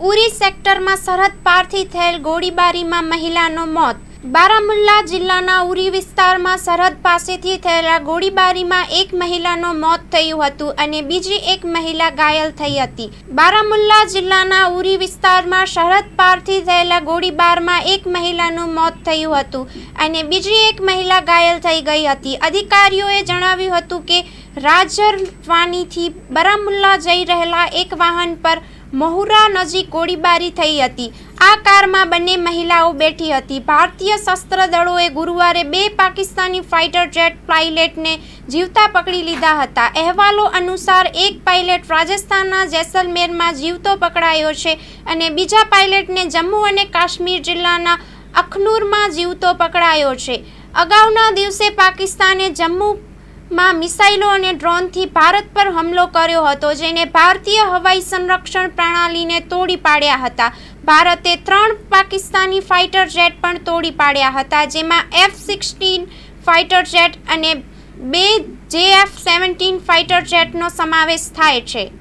ઉરી સેક્ટરમાં સરહદ પારથી થયેલ ગોળીબારીમાં મહિલાનો મોત. બારામુલ્લા જિલ્લાના ઉરી વિસ્તારમાં સરહદ પાસેથી થયેલા ગોળીબારીમાં એક મહિલાનું મોત થયું હતું અને બીજી એક મહિલા ઘાયલ થઈ હતી. બારામુલ્લા જિલ્લાના ઉરી વિસ્તારમાં સરહદ પારથી થયેલા ગોળીબારમાં એક મહિલાનું મોત થયું હતું અને બીજી એક મહિલા ઘાયલ થઈ ગઈ હતી. અધિકારીઓએ જણાવ્યું હતું કે રાજરવાનીથી બારામુલ્લા જઈ રહેલા એક વાહન પર મહુરા નજીક ગોળીબારી થઈ હતી. આ કારમાં બંને મહિલાઓ બેઠી હતી. ભારતીય શસ્ત્ર દળોએ ગુરુવારે બે પાકિસ્તાની ફાઇટર જેટ પાયલટને જીવતા પકડી લીધા હતા. અહેવાલો અનુસાર, એક પાયલટ રાજસ્થાનના જેસલમેરમાં જીવતો પકડાયો છે અને બીજા પાયલટને જમ્મુ અને કાશ્મીર જિલ્લાના અખનૂરમાં જીવતો પકડાયો છે. અગાઉના દિવસે પાકિસ્તાને જમ્મુ માં મિસાઇલો અને ડ્રોનથી ભારત પર હુમલો કર્યો હતો, જેને ભારતીય હવાઈ સંરક્ષણ પ્રણાલીને તોડી પાડ્યા હતા. ભારતે ત્રણ પાકિસ્તાની ફાઇટર જેટ પણ તોડી પાડ્યા હતા, જેમાં એફ સિક્સટીન ફાઇટર જેટ અને બે જેએફ સેવન્ટીન ફાઇટર જેટનો સમાવેશ થાય છે.